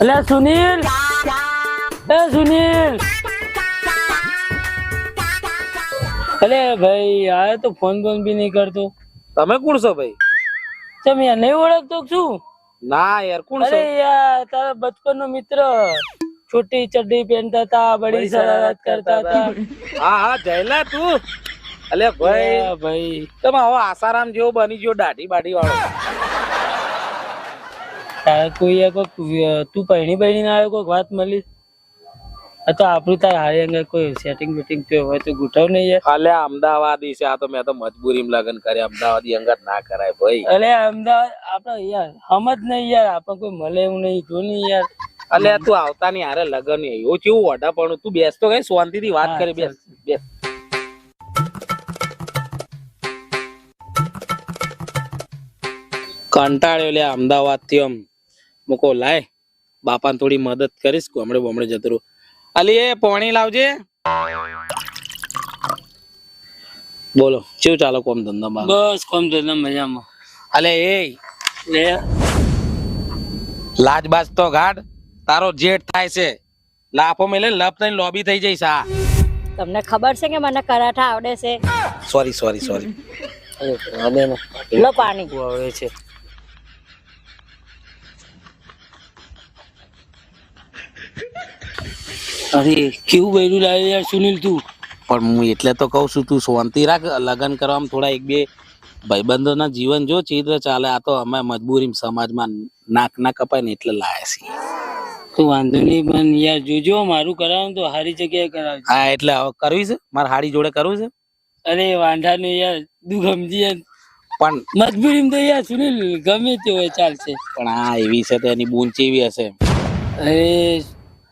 અલ્યા સુનિલ? એ સુનિલ? અલે ભાઈ આ તો ફોન બોન બી નહીં કરતો. તમે કોણ છો ભાઈ? તમે યાર નહીં ઓળખતો છું શું? ના યાર કોણ અરે યાર તારા બચપન નો મિત્ર. છોટી ચડ્ડી પહેરતા હતા બડી શરારત કરતા હતા. હા હા જયલા તું. અલે ભાઈ. ભાઈ. તમે હવે આસારામ જેવો બની ગયો દાઢી બાઢી વાળો. કોઈ કોઈક તું પહેણી પહેણી ના આવ્યો કોઈક વાત મળી આ તો આપણું તાર હારી અંગે કોઈ સેટિંગ બેટિંગ થયો હોય તો ગુઠાવ નહીં યાર. અલે અમદાવાદી છે આ તો મેં તો મજબૂરીમાં લગ્ન કર્યા. અમદાવાદી અંગત ના કરાય ભાઈ. અલે અમદાવાદ આપડે યાર સમજ નહીં યાર આપણે કોઈ મળે એવું નહીં જો નહીં યાર. અલે તું આવતા ની હારે લગન એવું કેવું ઓઢા પણ તું બેસતો કઈ શાંતિ થી વાત કરી બેસ બેસ. કંટાળ્યો લે અમદાવાદથી આમ મૂકો લાય. બાપાને થોડી મદદ કરીશ. ગમડે બમડે જતરું અલી એ પોણી લાવજે. બોલો કેવું ચાલો કોમ ધંધામાં બસ કોમ ધંધા મજામાં. અલે એ. લે લાજબાજ તો ગાઢ. તારો જેઠ થાય છે. લાફો મેલે લપ થઈને લોબી થઈ જઈશ આ તમને ખબર છે કે મને કરાઠા આવડે છે? સોરી સોરી સોરી લો પાણી. આવે છે? અરે કેવું બૈરું લાવે યાર સુનિલ તું? પણ હું એટલે તો કહું છું તું શાંતિ રાખ લગ્ન કરવામાં થોડા એક બે ભાઈબંધોના જીવન જો ચિત્ર ચાલે આ તો અમે મજબૂરી સમાજમાં નાક ના કપાય ને એટલે લાયા છીએ. તો વાંધો નહીં પણ યાર જોજો મારું કરાવું તો સારી જગ્યાએ કરાવજો. હા એટલે હવે કરવી છે? મારે હાડી જોડે કરવું છે? અરે વાંધા નહીં યાર તું ગમજી પણ મજબૂરી તો યાર સુનિલ ગમે તે હોય ચાલશે. પણ આ એવી છે તો એની બૂંચ એવી હશે? અરે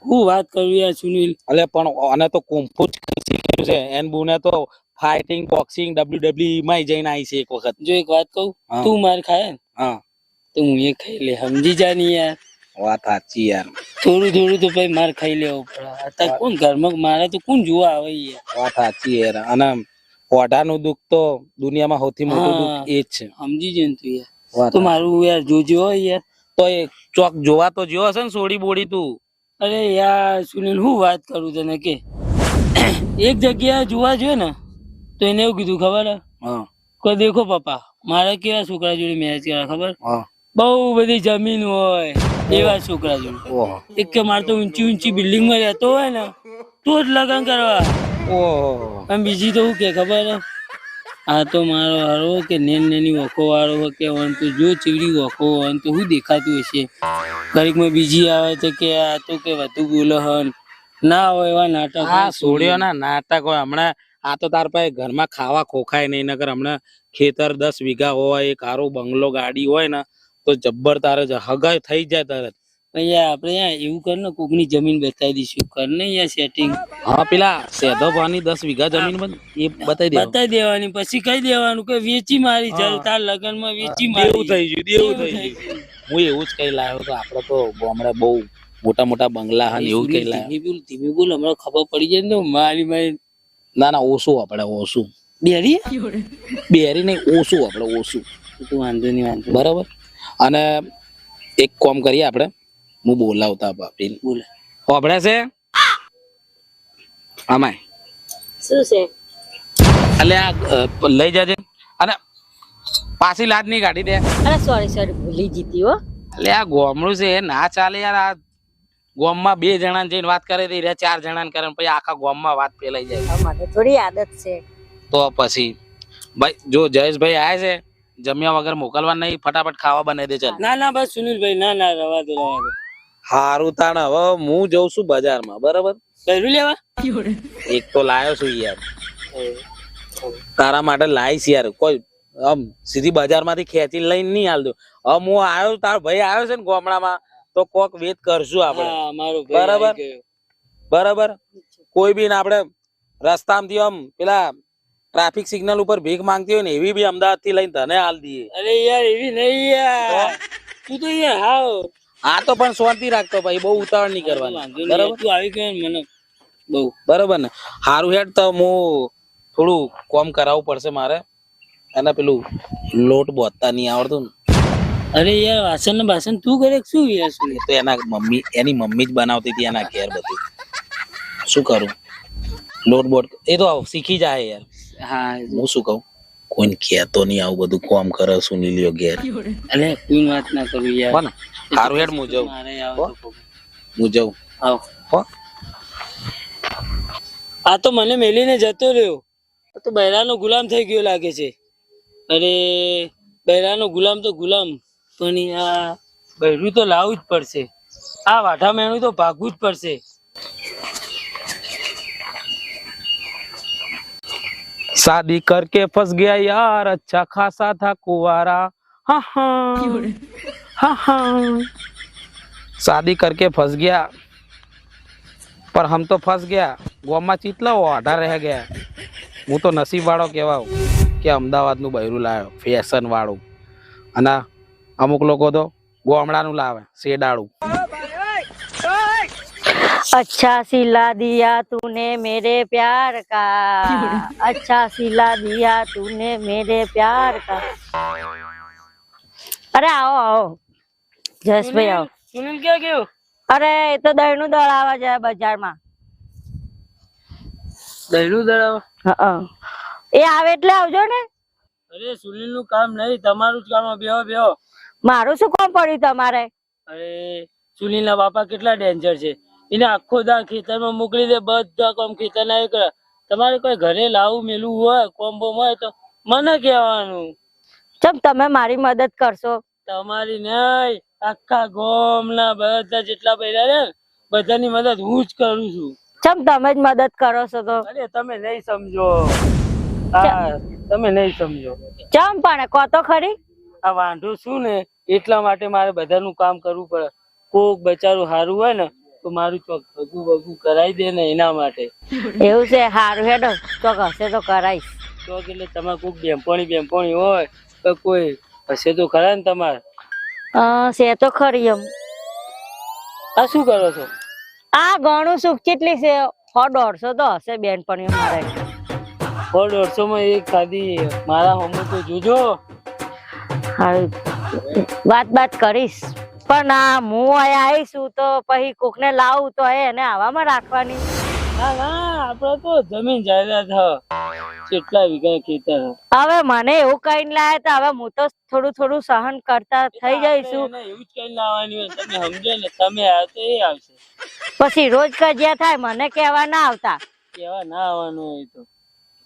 હું વાત કરું યાર સુનિલ. અલે પણ અને તો કુંફુ જ શીખ્યું છે. એન બુને તો ફાઇટિંગ બોક્સિંગ ડબલ્યુ માં જઈને આવી છે એક વખત. જો એક વાત કહું તું માર ખાય હા. તો હું એ ખાઈ લે. સમજી જા ની યાર. વાત સાચી યાર. થોડું થોડું તો ભાઈ માર ખાઈ લેવું પડે. અત્યારે કોણ ઘરમાં? મારે તો કોણ જોવા આવે યાર? વાત સાચી યાર. અને ઓઢાનું દુઃખ તો દુનિયામાં સૌથી મોટું. દુઃખ એ જ છે. સમજી જાય ને તું યાર. તો મારું યાર જોજો યાર. તો એ ચોક જોવા તો જો હશે ને સોડી બોડી તું. અરે યાર સુનિલ હું વાત કરું તને કે એક જગ્યા જોવા જોઈએ ને તો એને એવું કીધું ખબર? હે? હા કોઈ દેખો પપ્પા મારે કેવા છોકરા જોડે મેરેજ કર્યા ખબર? હા. બહુ બધી જમીન હોય એવા છોકરા જોડે. એક કે મારે તો ઊંચી ઊંચી બિલ્ડિંગમાં રહેતો હોય ને તો જ લગ્ન કરવા. ઓહો. અને બીજી તો શું કે ખબર? હે? આ તો મારો હારો કે નેન નેની વખો વાળો કે વન તો જો ચીવડી વખો હોય તો શું દેખાતું હશે? ઘડીકમાં બીજી આવે છે કે આ તો કે વધુ બોલે હન. ના હોય એવા નાટક. આ સોડ્યો ના નાટક હોય હમણાં, આ તો તાર પાસે ઘરમાં ખાવા ખોખાય નહીં નગર હમણાં ખેતર દસ વીઘા હોય એક હારો બંગલો, ગાડી હોય ને, તો જબ્બર તારે હગાય થઈ જાય તરત. આપણે યાર એવું કર ને કોકની જમીન બતાવી દઈશું. કર ને યાર સેટિંગ હા પેલા સેધો ભાની દસ વીઘા જમીન એ બતાવી દે બતાવી દેવાની પછી કહી દેવાનું કે વેચી મારી ચાલ તાર લગનમાં વેચી મારી. એવું થઈ ગયું એવું થઈ ગયું. હું એવું જ કઈ લાવ્યો તો આપડે તો ગામડે બહુ મોટા મોટા બંગલા હા એવું કઈ લાવ્યો ધીમે બોલ ધીમે બોલ હમણાં ખબર પડી જાય ને મારી મારી. ના ના ઓછું આપણે ઓછું. બેરી? બેરી નહીં ઓછું આપણે ઓછું. વાંધો નહીં વાંધો બરાબર? અને એક કોમ કરીએ આપણે હું બોલાવતા બાપીને બોલે હોભળે છે આમાય શું છે એટલે આ લઈ જજે અને પાછી લાદ નહીં કાઢી દે અરે સોરી સોરી ભૂલી જીતી હો એટલે આ ગોમડું છે ના ચાલે યાર આ ગોમમાં બે જણા જઈને વાત કરે તો રે ચાર જણા કરે પછી આખા ગોમમાં વાત ફેલાઈ જાય મને થોડી આદત છે તો પછી ભાઈ જો જયેશભાઈ આયા છે જમ્યા વગર મોકલવા નહીં ફટાફટ ખાવા બનાવી દે ચાલ ના ના બસ સુનિલભાઈ ના ના રવા દો રવા દો હારું તાણ હવે હું જઉં છું બજારમાં બરાબર? કર્યું લેવા? એક તો લાયો છું યાર. તારા માટે લાઈશ યાર. કોઈ આમ સીધી બજારમાંથી ખેંચી લઈને નહીં હાલ દો હવે હું આવ્યો તારો ભાઈ આવ્યો છે ને ગામડામાં તો કોક વેત કરશું આપણે. બરાબર. બરાબર? કોઈ બી ને આપણે રસ્તામાંથી આમ પેલા ટ્રાફિક સિગ્નલ ઉપર ભીખ માંગતી હોય ને એવી બી અમદાવાદથી લઈને તને હાલ દઈએ. અરે યાર એવી નહીં યાર. તું? તો યાર હાવ. આ તો પણ શાંતિ રાખતો ભાઈ બહુ ઉતાવળ નહીં કરવાની. બરાબર? તું આવી ગયો ને મને બહુ. બરાબર ને? હારું હેડ તો હું થોડું કોમ કરાવવું પડશે મારે. એને પેલું લોટ બોતતા નહીં આવડતું ને. અરે યાર વાસણ ને બાસણ તું કરે શું યાર? શું તો એના મમ્મી એની મમ્મી જ બનાવતી હતી એના ઘેર બધું. શું કરું? લોટ બોટ એ તો શીખી જાય યાર. હા હું શું કહું? કોઈને કહેતો નહીં આવું બધું કોમ કરે લ્યો ઘેર. અરે કોઈ વાત ના કરું યાર. સારું હેડ હું જાઉં મારે આવે તો ખબર. હું જાઉં આવ હો આ તો મને મેલીને જતો રહ્યો આ તો બૈરાનો ગુલામ થઈ ગયો લાગે છે અરે બૈરાનો ગુલામ તો ગુલામ પણ ઈ આ બૈરું તો લાવવું જ પડશે આ વાઠા મેણું તો ભાગવું જ પડશે शादी करके फंस गया यार अच्छा खासा था कुवारा हाँ हाँ हाँ हाँ शादी करके फंस गया पर हम तो फंस गया ગોમાં ચીટલા ઓઢા રહે ગયા હું તો નસીબ વાળો કહેવાઉં કે અમદાવાદનું બૈરું લાવ્યો ફેશન વાળું અને અમુક લોકો તો ગોમડાનું લાવે શેડાળું अच्छा सिला दिया तूने मेरे प्यार का अच्छा सिला दिया तूने मेरे प्यार का અરે આવો આવો જયેશભાઈ આવો સુનિલ ક્યાં ગયો? અરે એ તો દળ દળાવા જાય બજારમાં. દહીનું દળ હં. એ આવે એટલે આવજો ને. અરે સુનિલનું કામ નહીં તમારું જ કામ બેહો બેહો. મારું શું કામ પડ્યું તમારે? અરે સુનિલ ના બાપા કેટલા ડેન્જર છે. એને આખો દા ખેતરમાં મોકલી દે બધા કામ ખેતર ના કરે તમારે કોઈ ઘરે લાવું મેલું હોય કોમ બોમ હોય તો મને કહેવાનું. ચમ તમે મારી મદદ કરશો. તમારી નહીં. આખા ગોમ ના બધા જેટલા છે ને બધાની મદદ હું જ કરું છું. ચમ તમે જ મદદ કરો છો તો? અરે તમે નહીં સમજો. હા તમે નહીં સમજો. ચમ પણ કો તો ખરી. આ વાંઢો શું ને એટલા માટે મારે બધાનું કામ કરવું પડે. કોક બચારું સારું હોય ને તો મારું ચોક ભગું ભગું કરાવી દે ને એના માટે. એવું છે હારું હેડો. ચોક હશે તો કરાઈશ. ચોક એટલે તમારે કોક બેમ્પોણી બેમ્પોણી હોય તો કોઈ હશે તો ખરા ને તમારે. છે તો ખરી એમ. આ શું કરો છો? આ ઘણું સુખ કેટલી છે? સો દોઢસો તો હશે બેનપણીઓ મારે. સો દોઢસો માં એક ખાધી. મારા હમું તો જોજો. વાત વાત બાત કરીશ. પણ આ હું અહીંયા આવીશું તો પછી કોકને લાવું તો એને આવામાં રાખવાની. ના ના આપડે તો જમીન જાયદાદ હ. કેટલા વીઘા ખેતર હવે મને એવું કઈ લાયા તો હવે હું તો થોડું થોડું સહન કરતા થઈ જઈશું. એવું જ કઈ લાવવાની હોય તમે સમજો ને તમે આવો તો એ આવશે. પછી રોજ કજિયા થાય મને કેવા ના આવતા. કેવા ના આવવાનું હોય તો.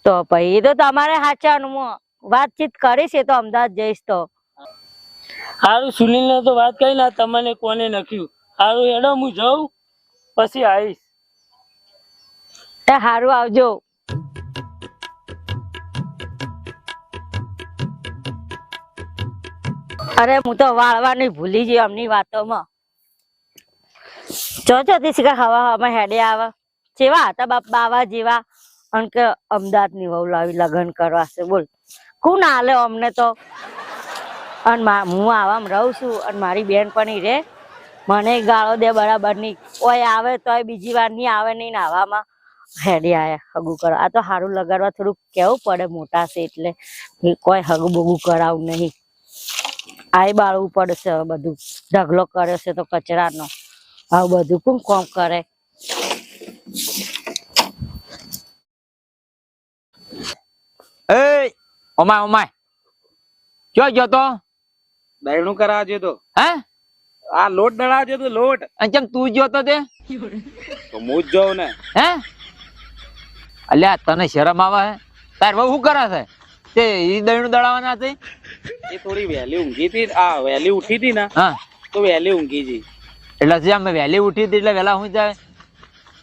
તો પછી તો તમારે સાચવાનું હું વાતચીત કરીશ એ તો અમદાવાદ જઈશ તો. હારું સુનિલ ને તો વાત કરી ના તમને કોને નખ્યું? હારું હેડો હું જાઉં પછી આવીશ. એ હારું આવજો. અરે હું તો વાળવાની ભૂલી ગઈ અમની વાતોમાં. જો જો, તીસ કે હવા હવામાં હેડે આવે. જેવા હતા બાપ બાવા જેવા. અને કે અમદાવાદની વહુ લાવી લગ્ન કરવા છે, બોલ. કોણ હાલે અમને તો? અને હું આવામ રહું છું, અને મારી બેન પણ રે. મને ગાળો દે બરાબરની ઓય આવે તોય બીજી વાર નહીં આવે નહીં ને આવામાં. હેડી આયા હગું કરો આ તો સારું લગાડવા થોડુંક કેવું પડે મોટા છે એટલે કોઈ હગું બગું કરાવું નહીં. આય બાળવું પડશે બધું. ઢગલો કર્યો છે તો કચરાનો. આવું બધું કોણ કોમ કરે? એ ઓમાય ઓમાય. ક્યો ગયો તો? દયણું કરાવવા જતો હે? આ લોટ દળાવવા જતો લોટ. અને ચમ તું ગયો તો તે? તો હું જ જાઉં ને. હે? અલ્યા તને શરમ આવે હે? તાર બહુ શું કરે છે? તે ઈ દહીણું દળાવાના છે? એ થોડી વહેલી ઊંઘી હતી. આ વહેલી ઉઠી હતી ને હા. તો વહેલી ઊંઘી જી એટલે જે અમે વહેલી ઉઠી હતી એટલે વહેલા હું જાય?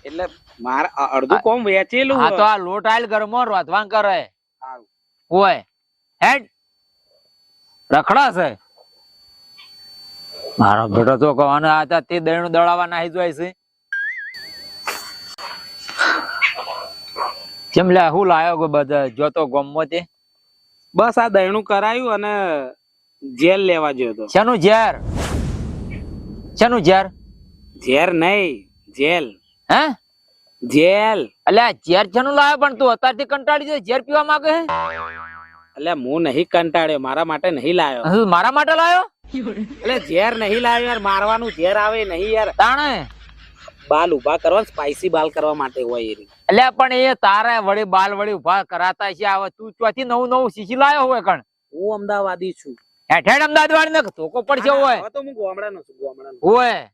એટલે મારા અડધું કોમ વેચેલું હા તો આ લોટ આયલ ગરમો રોધવાન કરે. હોય હેડ. રખડા છે. મારો બેટો તો કહેવાનો આ તે દહીણું દળાવવા નાહી જાય છે. કેમ લે હું લાયો ગો બધા? જોતો ગમો તે. બસ આ દયણું કરાયું અને જેલ લેવા ગયો તો. શેનું ઝેર? શેનું ઝેર? ઝેર નહીં જેલ હે? જેલ એટલે ઝેર શેનું લાવ્યો પણ તું અત્યારથી કંટાળી જાય ઝેર પીવા માંગે હે? એટલે હું નહીં કંટાળ્યો મારા માટે નહીં લાયો. મારા માટે લાયો? એટલે ઝેર નહીં લાયો યાર મારવાનું ઝેર આવે નહીં યાર. તાણે? બાલ ઊભા કરવા સ્પાઈસી બાલ કરવા માટે હોય એ. એટલે પણ એ તારે વળી બાલ વળી ઊભા કરાતા છે હવે તું ચોથી નવું નવું શીશી લાયો હોય કણ? હું અમદાવાદી છું. હેઠ હેઠ અમદાવાદ ને ધોકો પડશે હોય. તો હું ગામડાનો છું ગામડાનો હોય.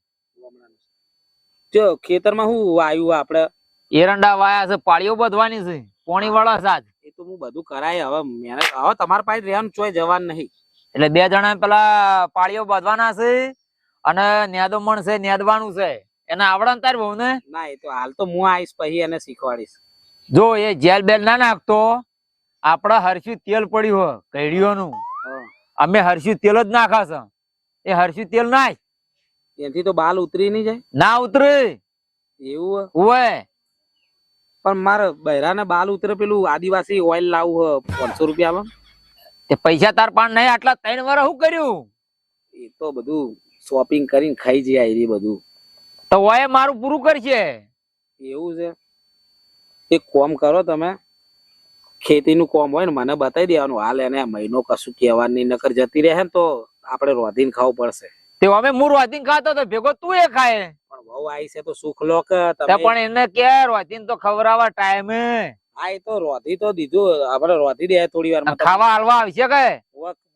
જો ખેતરમાં હું વાયુ આપડે. એરંડા વાયા છે પાળીઓ બધવાની છે પોણી વાળા સાજ એ તો હું બધું કરાય હવે મહેનત હવે તમારા પાસે રહેવાનું ચોય જવાનું નહીં. એટલે બે જણા પેલા પાળીઓ બાંધવાના છે અને નેદમણ છે નેદવાનું છે. એને આવડે તારી બહુ ને ના એ તો હાલ તો હું આવીશ પછી એને શીખવાડીશ. જો એ જેલ બેલ ના નાખતો આપડા હરસ્યું તેલ પડ્યું હોય કઈડીઓનું અમે હરસ્યું તેલ જ નાખા છે એ હરસ્યું તેલ નાખ એથી તો બાલ ઉતરી નહીં જાય. ના ઉતરે. એવું હોય પણ મારે બૈરાને બાલ ઉતરે પેલું આદિવાસી ઓઇલ લાવવું પાંચસો રૂપિયા તે પૈસા તાર પાન નહીં આટલા ત્રણ વાર શું કર્યું? એ તો બધું શોપિંગ કરીને ખાઈ જાય એ બધું. તો ઓય મારું પૂરું કરશે. એવું છે. એક કોમ કરો તમે. ખેતીનું કોમ હોય ને મને બતાવી દેવાનું. હાલ એને મહિનો કશું કહેવાની નકર જતી રહે ને તો આપણે રોધીને ખાવું પડશે. તે અમે મૂળ રોધીને ખાતો તો ભેગો તું એ ખાય. પણ બહુ આવી છે તો સુખ લો કે તમે. પણ એને કે રોધીને તો ખવડાવવા ટાઈમે હા એ તો રોધી તો દીધું. આપણે રોધી દે થોડી વાર. ખાવા હાલવા આવશે કે?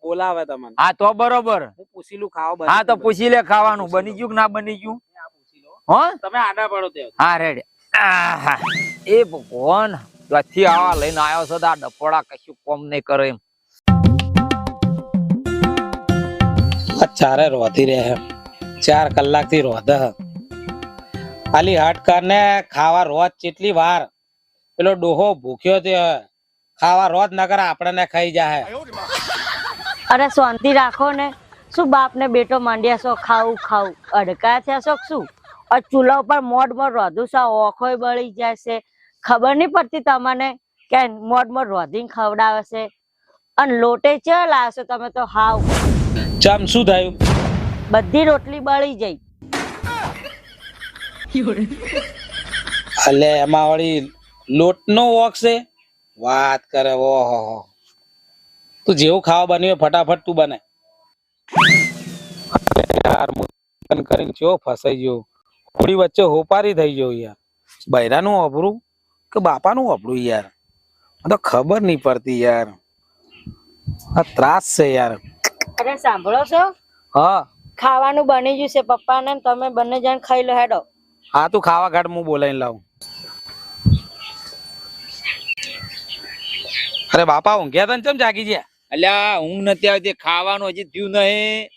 બોલાવે તમને. હા તો બરોબર. હું પૂછી લઉં ખાવા હા તો પૂછી લે ખાવાનું. બની ગયું કે ના બની ગયું? લો. હો? તમે આડા પડો તે. હા રેડ. આહા. એ ભગવાન. ત્યાંથી આવા લઈને આવ્યો છો તો આ ડફોડા કશું કોમ નહીં કરે એમ. આ ચારે રોધી રહે ચાર કલાકથી રોધે હે. ખાલી હટ કરને ખાવા રોજ કેટલી વાર? પેલો ડોહો ભૂખ્યો તે ખાવા રોજ નગર આપણે ખાઈ જાય અરે શાંતિ રાખો ને. શું બાપ ને બેટો માંડ્યા છો? ખાવું ખાવું. અડકા છે છો શું? ચૂલા ઉપર મોડ મોડ રોધું સા ઓખોય બળી જાય છે. ખબર નહીં પડતી તમને કે મોઢ મોડ રોધીને ખવડાવે છે. અને લોટે ચલ આવશે તમે તો હાવ. ચામ શું થયું? બધી રોટલી બળી જઈ અલે એમાં વળી લોટનો વોક છે? વાત કરે ઓહો તું જેવું ખાવા બન્યું ફટાફટ તું બને. યાર કરીને ચો ફસાઈ ગયો? થોડી વચ્ચે હોપારી થઈ ગયો યાર. બૈરાનું અભરું કે બાપાનું અભરું યાર? તો ખબર નહીં પડતી યાર. આ ત્રાસ છે યાર. અરે સાંભળો છો? હા. ખાવાનું બની ગયું છે પપ્પાને ને તમે બંને જણ ખાઈ લો હેડો. હા તું ખાવા ઘાટ હું બોલાઈને લાવું. અરે બાપા ઊંઘ્યા તને ચમ જાગી ગયા? અલ્યા ઊંઘ નથી આવતી ખાવાનું હજી થયું નહીં.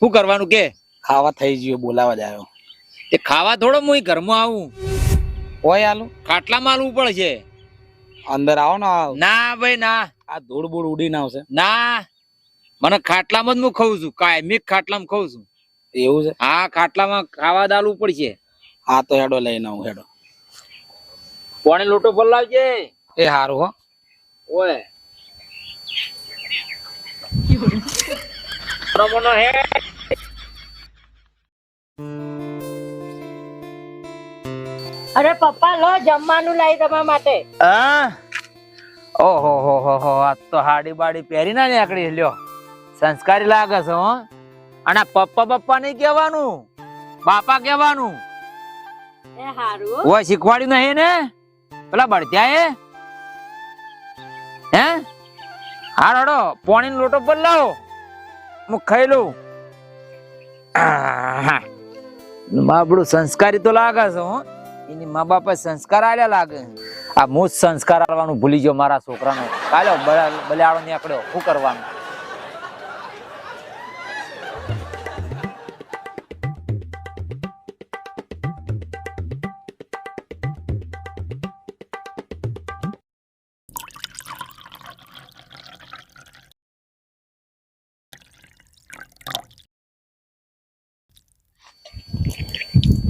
શું કરવાનું કે? ખાવા થઈ ગયો બોલાવા જ આવ્યો તે ખાવા થોડો હું ઘરમાં આવું. ઓય આલું? ખાટલામાં આલવું પડશે. અંદર આવો ને આવો. ના ભાઈ ના. આ ધૂળ બૂળ ઉડીને આવશે. ના. મને ખાટલામાં જ હું ખાઉં છું. કાયમી ખાટલામાં ખાઉં છું. એવું છે? હા ખાટલામાં ખાવા દાલવું પડશે. હા તો હેડો લઈને આવું હેડો. કોણે લોટો ફલાવજે એ હારું હો. ઓય. રમણો હે. અરે પપ્પા લો જમવાનું લાવી તમારા માટે. હા? ઓહો હો હો હો આ તો હાડી બાડી પહેરી ના નીકળી લ્યો. સંસ્કારી લાગે છે હો. અને પપ્પા પપ્પા નહીં કહેવાનું. બાપા કહેવાનું. એ હારું. ઓય શીખવાડ્યું નહીં ને પેલા બળત્યા એ? હે? હા રડો પોણી લોટો પર લાવો. હું ખાઈ લઉં. બાબડું સંસ્કારી તો લાગે છે હો. એની મા બાપે સંસ્કાર આલ્યા લાગે. આ હું સંસ્કાર આલવાનું ભૂલી ગયો મારા છોકરાનો. કાલે બલિયાળો નીકળ્યો. શું કરવાનું?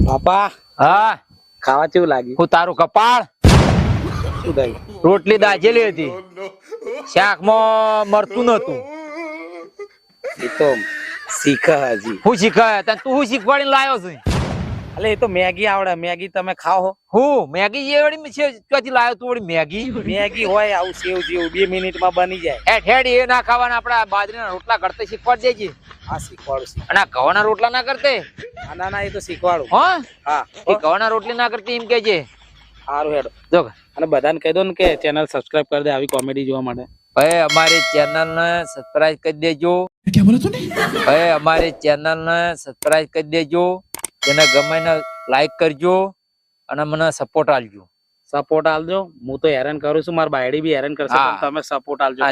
બાપા. હા. ખાવા કેવું લાગ્યું? હું તારું કપાળ. રોટલી દાજેલી હતી. શાકમાં મરતું નતું એ તો શીખા હજી. હું શીખાય તને તું હું શીખવાડીને લાયો છે? એટલે એ તો મેગી આવડે. મેગી તમે ખાઓ હું. મેગી જે વળી છે ક્યાંથી લાવ્યો તું વળી મેગી? મેગી હોય આવું સેવ જેવું. બે મિનિટમાં બની જાય. હેઠ હેઠ એ ના ખાવાના આપડા બાજરીના રોટલા કરતે શીખવાડી દેજે. હા શીખવાડું શીખ- અને ઘઉંના રોટલા ના કરતે? ના ના એ તો શીખવાડું. હા? હા. એ ઘઉંના રોટલી ના કરતી એમ કેજે સારું હેડો. જો. અને બધાને કહી દો ને કે ચેનલ સબસ્ક્રાઇબ કરી દે આવી કોમેડી જોવા માટે. ભાઈ અમારી ચેનલ ને સબસ્ક્રાઇબ કરી દેજો. ભાઈ અમારી ચેનલ ને સબસ્ક્રાઇબ કરી દેજો. જેને ગમે ને લાઈક કરજો અને મને સપોર્ટ આપજો. સપોર્ટ આપજો. હું તો હેરાન કરું છું. મારા બાયડી બી હેરાન કરશે તમે સપોર્ટ આપજો